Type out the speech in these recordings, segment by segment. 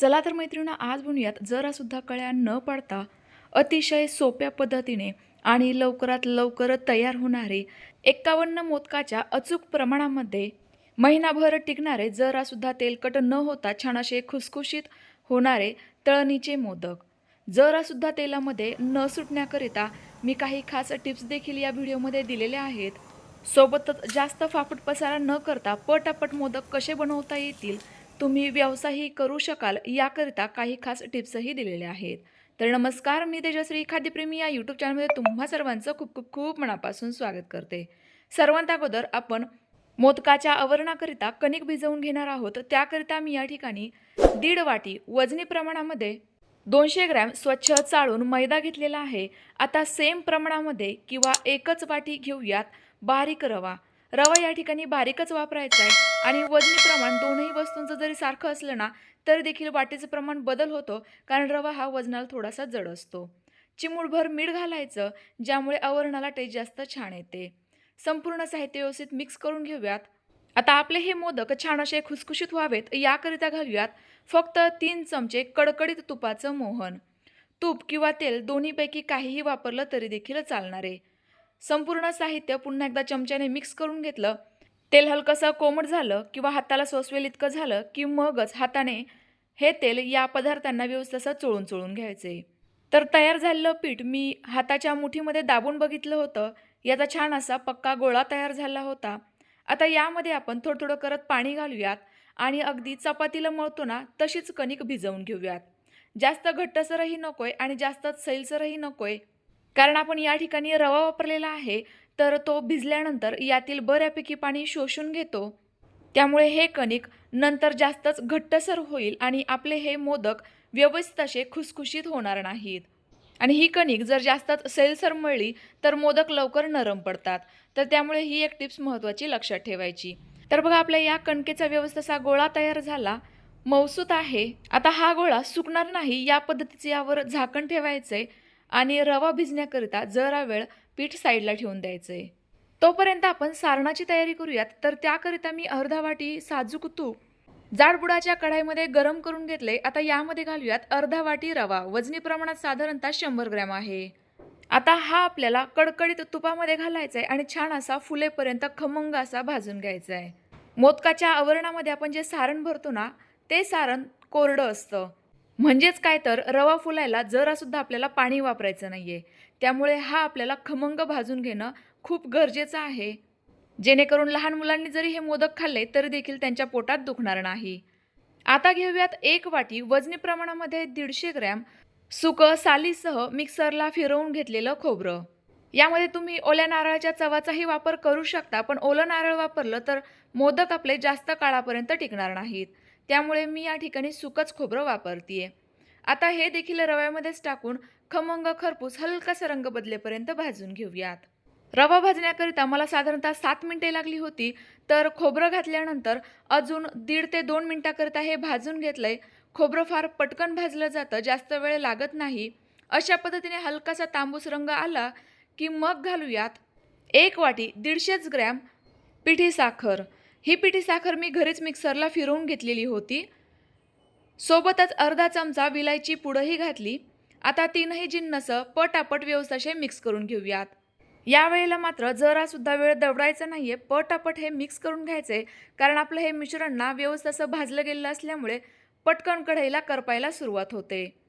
चला तर मैत्रिणींना आज बनवूयात जरासुद्धा कळ्या न पाडता अतिशय सोप्या पद्धतीने आणि लवकरात लवकर तयार होणारे एक्कावन्न मोदकाच्या अचूक प्रमाणामध्ये महिनाभर टिकणारे जरासुद्धा तेलकट न होता छान असे खुसखुशीत होणारे तळणीचे मोदक. जरासुद्धा तेलामध्ये न सुटण्याकरिता मी काही खास टिप्स देखील या व्हिडिओमध्ये दिलेल्या आहेत. सोबतच जास्त फाफट पसारा न करता पटापट मोदक कसे बनवता येतील तुम्ही व्यवसायही करू शकाल याकरिता काही खास टिप्सही दिलेल्या आहेत. तर नमस्कार मी तेजश्री खाद्यप्रेमी या यूट्यूब चॅनलमध्ये तुम्हा सर्वांचं खूप खूप खूप मनापासून स्वागत करते. सर्वांत अगोदर आपण मोदकाच्या आवरणाकरिता कणिक भिजवून घेणार आहोत. त्याकरिता मी या ठिकाणी दीड वाटी वजनी प्रमाणामध्ये दोनशे ग्रॅम स्वच्छ चाळून मैदा घेतलेला आहे. आता सेम प्रमाणामध्ये किंवा एकच वाटी घेऊयात बारीक रवा. रवा या ठिकाणी बारीकच वापरायचा आहे. आणि वजनी प्रमाण दोनही वस्तूंचं जरी सारखं असलं ना तरी देखील वाटीचं प्रमाण बदल होतो कारण रवा हा वजनाला थोडासा जड असतो. चिमूळभर मीठ घालायचं ज्यामुळे आवरणाला टेस्ट जास्त छान येते. संपूर्ण साहित्य व्यवस्थित मिक्स करून घेऊयात. आता आपले हे मोदक छान असे खुसखुशीत व्हावेत याकरिता घालूयात फक्त तीन चमचे कडकडीत तुपाचं मोहन. तूप किंवा तेल दोन्हीपैकी काहीही वापरलं तरी देखील चालणार. आहे संपूर्ण साहित्य पुन्हा एकदा चमच्याने मिक्स करून घेतलं. तेल हलकंसं कोमट झालं किंवा हाताला सोसवेल इतकं झालं की मगच हाताने हे तेल या पदार्थांना व्यवस्थित असं चोळून चोळून घ्यायचे. तर तयार झालेलं पीठ मी हाताच्या मुठीमध्ये दाबून बघितलं होतं. याचा छान असा पक्का गोळा तयार झाला होता. आता यामध्ये आपण थोडं थोडं करत पाणी घालूयात आणि अगदी चपातीला मळतो ना तशीच कणिक भिजवून घेऊयात. जास्त घट्टसरही नकोय आणि जास्त सैलसरही नकोय. कारण आपण या ठिकाणी रवा वापरलेला आहे तर तो भिजल्यानंतर यातील बऱ्यापैकी पाणी शोषून घेतो. त्यामुळे हे कणिक नंतर जास्तच घट्टसर होईल आणि आपले हे मोदक व्यवस्थित असे खुसखुशीत होणार नाहीत. आणि ही कणिक जर जास्तच सैलसर मळली तर मोदक लवकर नरम पडतात. तर त्यामुळे ही एक टिप्स महत्त्वाची लक्षात ठेवायची. तर बघा आपल्या या कणकेचा व्यवस्थित असा गोळा तयार झाला. मौसूत आहे. आता हा गोळा सुकणार नाही या पद्धतीचे यावर झाकण ठेवायचंय. आणि रवा भिजण्याकरिता जरा वेळ पीठ साईडला ठेवून द्यायचं. आहे तोपर्यंत आपण सारणाची तयारी करूयात. तर त्याकरिता मी अर्धा वाटी साजूक तूप जाडबुडाच्या कढाईमध्ये गरम करून घेतले. आता यामध्ये घालूयात अर्धा वाटी रवा. वजनी प्रमाणात साधारणतः शंभर ग्रॅम आहे. आता हा आपल्याला कडकडीत तुपामध्ये घालायचा आहे आणि छान असा फुलेपर्यंत खमंग असा भाजून घ्यायचा आहे मोदकाच्या आवरणामध्ये आपण जे सारण भरतो ना ते सारण कोरडं असतं. म्हणजेच काय तर रवा फुलायला जरासुद्धा आपल्याला पाणी वापरायचं नाही आहे त्यामुळे हा आपल्याला खमंग भाजून घेणं खूप गरजेचं आहे. जेणेकरून लहान मुलांनी जरी हे मोदक खाल्ले तरी देखील त्यांच्या पोटात दुखणार नाही. आता घेऊयात एक वाटी वजनी प्रमाणामध्ये दीडशे ग्रॅम सुकं सालीसह मिक्सरला फिरवून घेतलेलं खोबरं. यामध्ये तुम्ही ओल्या नारळाच्या चवाचाही वापर करू शकता पण ओलं नारळ वापरलं तर मोदक आपले जास्त काळापर्यंत टिकणार नाहीत. त्यामुळे मी या ठिकाणी सुकंच खोबरं वापरतीये. आता हे देखील रव्यामध्येच टाकून खमंग खरपूस हलकासा रंग बदलेपर्यंत भाजून घेऊयात. रवा भाजण्याकरिता मला साधारणतः सात मिनटे लागली होती तर खोबरं घातल्यानंतर अजून दीड ते दोन मिनटाकरिता हे भाजून घेतलंय. खोबरं फार पटकन भाजलं जातं जास्त वेळ लागत नाही. अशा पद्धतीने हलकासा तांबूस रंग आला की मग घालूयात एक वाटी दीडशेच ग्रॅम पिठी साखर. ही पिठी साखर मी घरीच मिक्सरला फिरवून घेतलेली होती. सोबतच अर्धा चमचा विलायची पुडंही घातली. आता तीनही जिन्नस पटापट व्यवस्थाशे मिक्स करून घेऊयात. यावेळेला मात्र जरासुद्धा वेळ दवडायचा नाही आहे पटापट हे मिक्स करून घ्यायचे. कारण आपलं हे मिश्रण ना व्यवस्थासं असं भाजलं गेलेलं असल्यामुळे पटकन कढईला करपायला सुरुवात होते.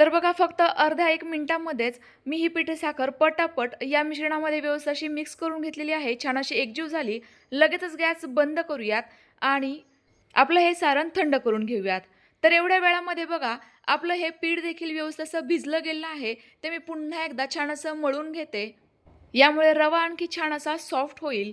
तर बघा फक्त अर्ध्या एक मिनिटामध्येच मी ही पिठी साखर पटापट या मिश्रणामध्ये व्यवस्थित अशी मिक्स करून घेतलेली आहे. छान अशी एकजीव झाली. लगेचच गॅस बंद करूयात आणि आपलं हे सारण थंड करून घेऊयात. तर एवढ्या वेळामध्ये बघा आपलं हे पीठ देखील व्यवस्थित असं भिजलं गेलं आहे. ते मी पुन्हा एकदा छान असं मळून घेते. यामुळे रवा आणखी छान असा सॉफ्ट होईल.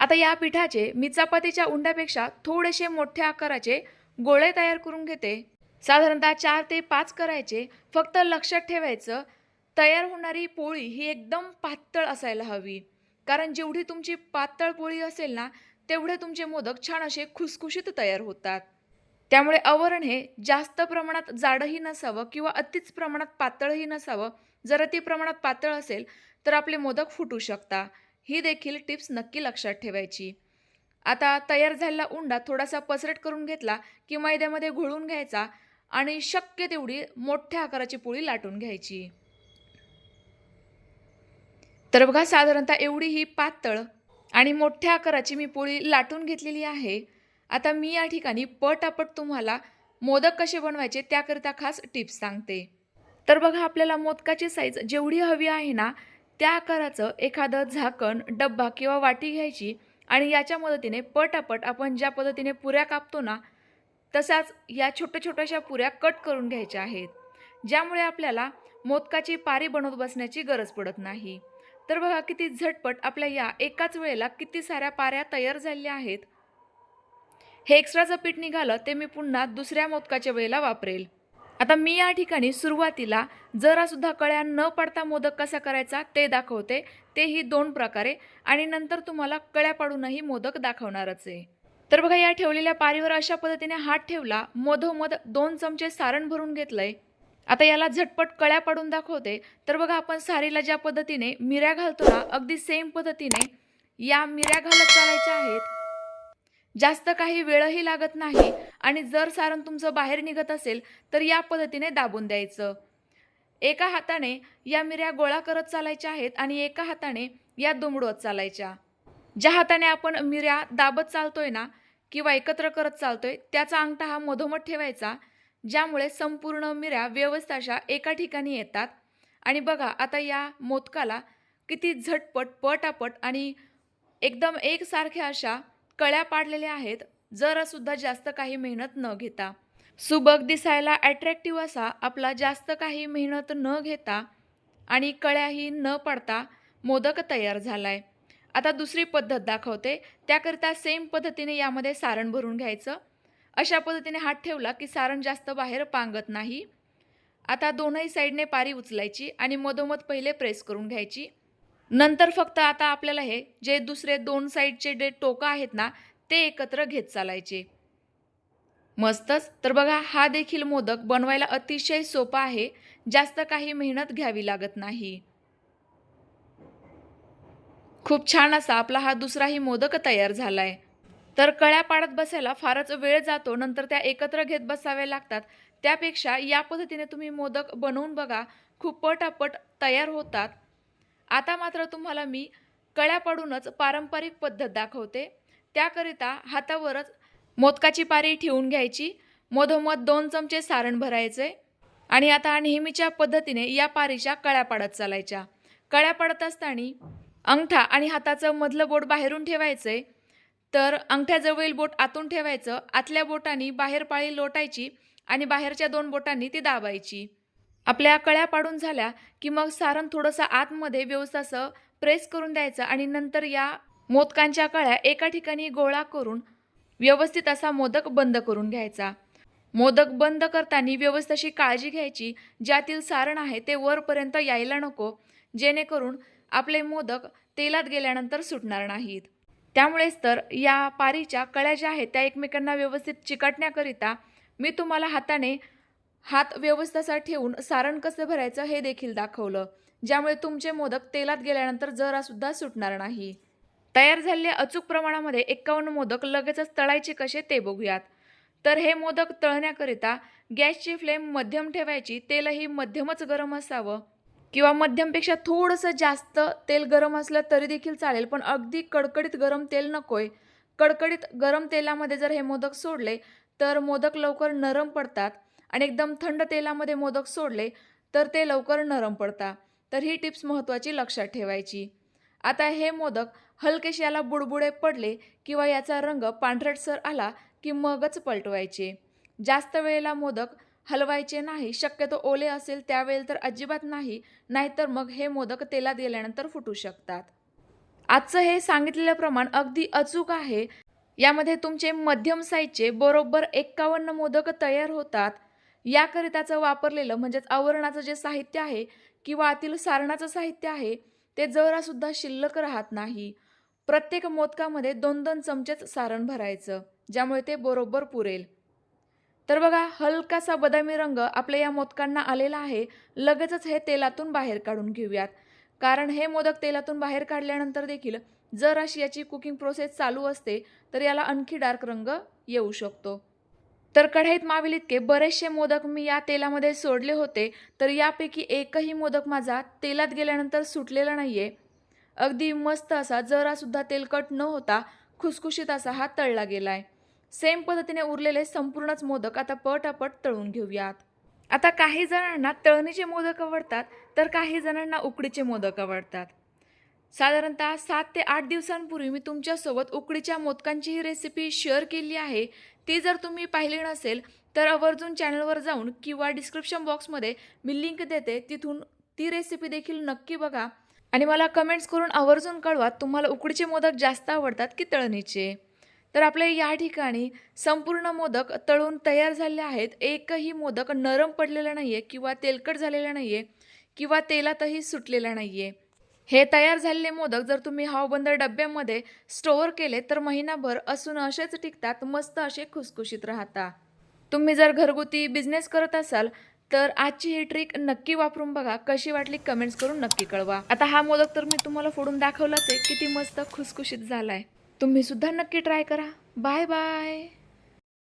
आता या पिठाचे मी चपातीच्या उंड्यापेक्षा थोडेसे मोठ्या आकाराचे गोळे तयार करून घेते. साधारणतः चार ते पाच करायचे. फक्त लक्षात ठेवायचं तयार होणारी पोळी ही एकदम पातळ असायला हवी. कारण जेवढी तुमची पातळ पोळी असेल ना तेवढे तुमचे मोदक छान असे खुसखुशीत तयार होतात. त्यामुळे आवरण हे जास्त प्रमाणात जाडही नसावं किंवा अतिच प्रमाणात पातळही नसावं. जर अति प्रमाणात पातळ असेल तर आपले मोदक फुटू शकता. ही देखील टिप्स नक्की लक्षात ठेवायची. आता तयार झालेला उंडा थोडासा पसरट करून घेतला की मैद्यामध्ये घोळून घ्यायचा. आणि शक्य तेवढी मोठ्या आकाराची पोळी लाटून घ्यायची. तर बघा साधारणतः एवढी ही पातळ आणि मोठ्या आकाराची मी पोळी लाटून घेतलेली आहे. आता मी या ठिकाणी पटापट तुम्हाला मोदक कसे बनवायचे त्याकरिता खास टिप्स सांगते. तर बघा आपल्याला मोदकाची साईज जेवढी हवी आहे ना त्या आकाराचं एखादं झाकण डब्बा किंवा वाटी घ्यायची आणि याच्या मदतीने पटापट आपण ज्या पद्धतीने पुऱ्या कापतो ना तसाच या छोट्या छोट्याशा पुऱ्या कट करून घ्यायच्या आहेत ज्यामुळे आपल्याला मोदकाची पारी बनवत बसण्याची गरज पडत नाही. तर बघा किती झटपट आपल्या या एकाच वेळेला किती साऱ्या पाऱ्या तयार झालेल्या आहेत. हे एक्स्ट्राचं पीठ निघालं ते मी पुन्हा दुसऱ्या मोदकाच्या वेळेला वापरेल. आता मी या ठिकाणी सुरुवातीला जरासुद्धा कळ्या न पडता मोदक कसा करायचा ते दाखवते. तेही दोन प्रकारे आणि नंतर तुम्हाला कळ्या पाडूनही मोदक दाखवणारच आहे. तर बघा या ठेवलेल्या पारीवर अशा पद्धतीने हात ठेवला मधोमध दोन चमचे सारण भरून घेतलंय. आता याला झटपट कळ्या पाडून दाखवते. तर बघा आपण सारीला ज्या पद्धतीने मिऱ्या घालतो ना अगदी सेम पद्धतीने या मिऱ्या घालत चालायच्या आहेत. जास्त काही वेळही लागत नाही आणि जर सारण तुमचं बाहेर निघत असेल तर या पद्धतीने दाबून द्यायचं. एका हाताने या मिऱ्या गोळा करत चालायच्या आहेत आणि एका हाताने या दुमडवत चालायच्या. ज्या हाताने आपण मिऱ्या दाबत चालतोय ना किंवा एकत्र करत चालतोय त्याचा अंगठा हा मधोमध ठेवायचा ज्यामुळे संपूर्ण मिऱ्या व्यवस्थित अशा एका ठिकाणी येतात. आणि बघा आता या मोदकाला किती झटपट पटापट आणि एकदम एकसारख्या अशा कळ्या पाडलेल्या आहेत जरासुद्धा जास्त काही मेहनत न घेता. सुबक दिसायला ॲट्रॅक्टिव्ह असा आपला जास्त काही मेहनत न घेता आणि कळ्याही न पडता मोदक तयार झाला आहे आता दुसरी पद्धत दाखवते. त्याकरिता सेम पद्धतीने यामध्ये सारण भरून घ्यायचं. अशा पद्धतीने हात ठेवला की सारण जास्त बाहेर पांगत नाही. आता दोनही साईडने पारी उचलायची आणि मधोमध पहिले प्रेस करून घ्यायची. नंतर फक्त आता आपल्याला हे जे दुसरे दोन साईडचे जे टोकं आहेत ना ते एकत्र घेत चालायचे. मस्तच. तर बघा हा देखील मोदक बनवायला अतिशय सोपा आहे. जास्त काही मेहनत घ्यावी लागत नाही. खूप छान असा आपला हा दुसराही मोदक तयार झाला आहे तर कळ्या पाडत बसायला फारच वेळ जातो नंतर त्या एकत्र घेत बसाव्या लागतात. त्यापेक्षा या पद्धतीने तुम्ही मोदक बनवून बघा खूप पटापट तयार होतात. आता मात्र तुम्हाला मी कळ्या पाडूनच पारंपरिक पद्धत दाखवते. त्याकरिता हातावरच मोदकाची पारी ठेवून घ्यायची. मधोमध दोन चमचे सारण भरायचे. आणि आता नेहमीच्या पद्धतीने या पारीच्या कळ्या पाडत चालायच्या. कळ्या पाडत असताना अंगठा आणि हाताचं मधलं बोट बाहेरून ठेवायचं आहे तर अंगठ्याजवळील बोट आतून ठेवायचं आतल्या बोटांनी बाहेर पाळी लोटायची आणि बाहेरच्या दोन बोटांनी ती दाबायची. आपल्या कळ्या पाडून झाल्या की मग सारण थोडंसं आतमध्ये व्यवस्थित असं प्रेस करून द्यायचं आणि नंतर या मोदकांच्या कळ्या एका ठिकाणी गोळा करून व्यवस्थित असा मोदक बंद करून घ्यायचा. मोदक बंद करताना व्यवस्थाशी काळजी घ्यायची ज्यातील सारण आहे ते वरपर्यंत यायला नको जेणेकरून आपले मोदक तेलात गेल्यानंतर सुटणार नाहीत. त्यामुळेच तर या पारीच्या कळ्या ज्या आहेत त्या एकमेकांना व्यवस्थित चिकटण्याकरिता मी तुम्हाला हाताने हात व्यवस्थासा ठेवून सारण कसं भरायचं हे देखील दाखवलं ज्यामुळे तुमचे मोदक तेलात गेल्यानंतर जरासुद्धा सुटणार नाही. तयार झालेल्या अचूक प्रमाणामध्ये एक्कावन्न मोदक लगेचच तळायचे कसे ते बघूयात. तर हे मोदक तळण्याकरिता गॅसची फ्लेम मध्यम ठेवायची तेलही मध्यमच गरम असावं. किंवा मध्यमपेक्षा थोडंसं जास्त तेल गरम असलं तरी देखील चालेल पण अगदी कडकडीत गरम तेल नकोय. कडकडीत गरम तेलामध्ये जर हे मोदक सोडले तर मोदक लवकर नरम पडतात आणि एकदम थंड तेलामध्ये मोदक सोडले तर ते लवकर नरम पडतात. तर ही टिप्स महत्त्वाची लक्षात ठेवायची. आता हे मोदक हलकेसे याला बुडबुडे पडले किंवा याचा रंग पांढरटसर आला की मगच पलटवायचे. जास्त वेळेला मोदक हलवायचे नाही. शक्यतो ओले असेल त्यावेळेला तर अजिबात नाही नाहीतर मग हे मोदक तेलात गेल्यानंतर फुटू शकतात. आजचं हे सांगितलेलं प्रमाण अगदी अचूक आहे. यामध्ये तुमचे मध्यम साईजचे बरोबर एक्कावन्न मोदक तयार होतात. याकरिताचं वापरलेलं म्हणजेच आवरणाचं जे साहित्य आहे किंवा आतील सारणाचं साहित्य आहे ते जरासुद्धा शिल्लक राहत नाही. प्रत्येक मोदकामध्ये दोन दोन चमचेच सारण भरायचं ज्यामुळे ते बरोबर पुरेल. तर बघा हलकासा बदामी रंग आपल्या या मोदकांना आलेला आहे. लगेचच हे तेलातून बाहेर काढून घेऊयात. कारण हे मोदक तेलातून बाहेर काढल्यानंतर देखील जर अशी याची कुकिंग प्रोसेस चालू असते तर याला आणखी डार्क रंग येऊ शकतो. तर कढईत मावेल इतके बरेचसे मोदक मी या तेलामध्ये सोडले होते तर यापैकी एकही मोदक माझा तेलात गेल्यानंतर सुटलेला नाहीये. अगदी मस्त असा जरासुद्धा तेलकट न होता खुसखुशीत असा हा तळला गेला आहे सेम पद्धतीने उरलेले संपूर्णच मोदक आता पटापट तळून घेऊयात. आता काही जणांना तळणीचे मोदक आवडतात तर काही जणांना उकडीचे मोदक आवडतात. साधारणतः सात ते आठ दिवसांपूर्वी मी तुमच्यासोबत उकडीच्या मोदकांची ही रेसिपी शेअर केली आहे. ती जर तुम्ही पाहिली नसेल तर आवर्जून चॅनलवर जाऊन किंवा डिस्क्रिप्शन बॉक्समध्ये मी लिंक देते तिथून ती रेसिपी देखील नक्की बघा. आणि मला कमेंट्स करून आवर्जून कळवा तुम्हाला उकडीचे मोदक जास्त आवडतात की तळणीचे. तर आपल्या या ठिकाणी संपूर्ण मोदक तळून तयार झाले आहेत. एकही मोदक नरम पडलेला नाही आहे किंवा तेलकट झालेला नाही आहे किंवा तेलातही सुटलेला नाही आहे हे तयार झालेले मोदक जर तुम्ही हावबंदर डब्यामध्ये स्टोअर केले तर महिनाभर असून असेच टिकतात मस्त असे खुसखुशीत राहता. तुम्ही जर घरगुती बिझनेस करत असाल तर आजची ही ट्रिक नक्की वापरून बघा. कशी वाटली कमेंट्स करून नक्की कळवा. आता हा मोदक तर मी तुम्हाला फोडून दाखवलाच आहे. किती मस्त खुसखुशीत झाला आहे सुद्धा नक्की ट्राय करा. Bye bye